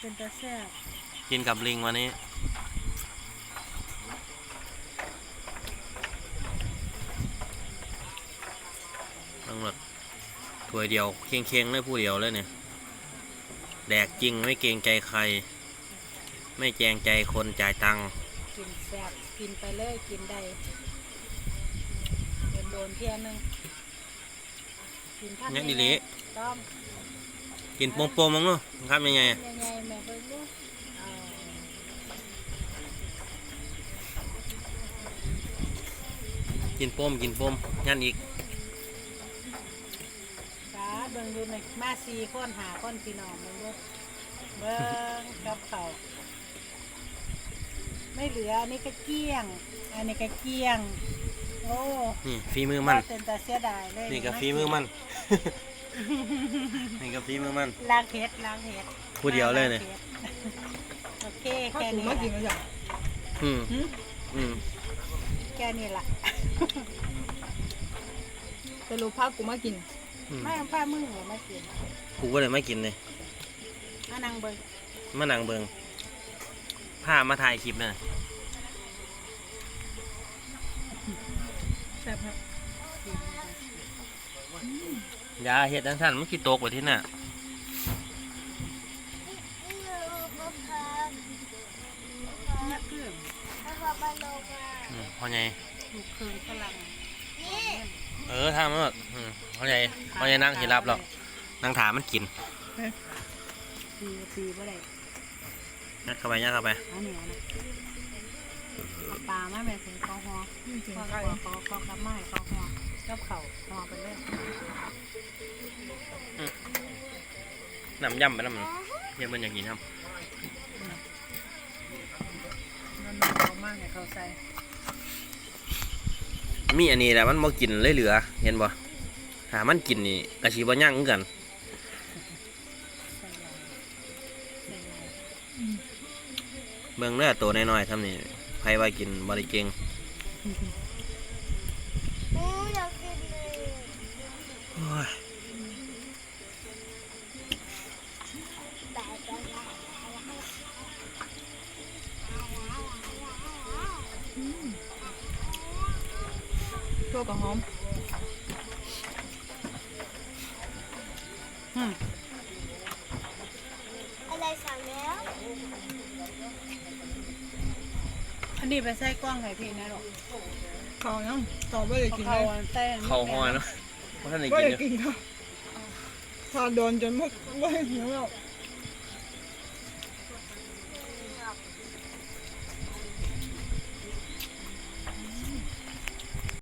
เป็นตาแซ่บกินกับลิงวันนี้ ทั้งหมดถ้วยเดียวเคียงๆเลยผู้เดียวเลยเนี่ย แดกจริงไม่เกรงใจใคร ไม่แจงใจคนจ่ายตังค์ กินแซ่บกินไปเลยกินได้โดนโดนๆเทียนึงกินท่านเนี่ยดิลิต้อมกินโปมๆมั้งเนาะครับยังไงอะใหญ่ๆแม่เบิ่งลูกเอา กินโปมกินโปมงั้นอีกจ้าเบิ่งดูหน่อยมาสี่คนหาคนพี่น้องเบิ่งดูเบิ่งกับเขาวไม่เหลืออันนี้ก็เกลี้ยง อันนี้ก็เกลี้ยง โอ้นี่ฝีมือมันเป็นตาเสียดายเลยนี่กับฝีมือมัน นี่กับฝีมือมัน ล้างเพชรล้างเพชรผู้เดียวเลยเนี่ย โอเคข้าวแค่ถุงนี้มากินละมาจ้ะอืมอืม แค่นี้ละ สรุปพากูมากิน อืมไม่เอาป้ามึงเหรอไม่กินกูก็เลยไม่กินเลยอานังเบิ่งมานั่งเบิงผ้ามาถ่ายคลิปเนี่ยแซ่บครับยาเห็ดอันสั้นมันขี้ตกไว้ที่น่ะ นักเครื่อง อืมพอไงถูกเครื่องฝรั่งเออทำมันแบบอืมพอไงพอไงนั่งที่รับหรอกนั่งถามมันกินตีตีบ่ได้ยัดเข้าไปยัดเข้าไปเอาเหนียวนะเอาปลามาแม่ถึงเขาหออืมถึงเขาไก่เขาเขากลับมาให้เขาหอกับเขาหอไปเลยน้ำย่ำไปน้ำมันเยี่ยมมันอย่างนี้ครับ นั่นน่ะเขา มากให้เขาใส่มีอันนี้แหละมันบ่กินเลยเหลือ เห็นบ่หามันกินนี่กะชีบ่ยั่งคือกันใส่ยาใส่ยาเบิ่งเนื้อตัวน้อยๆทำนี่ใครว่ากินบริเกงโอ้ย ตัวกับหอมอืมอะไรสั่งแล้ว อันนี้ไปใส่กล้องให้พี่นะลูกเขายังต่อไม่ได้กินเขาเลยใส่เข้าห้อยเนาะว่าท่านได้ไม่กินได้อยู่กินเขาพาโดนจนไม่ไม่ได้กินแล้ว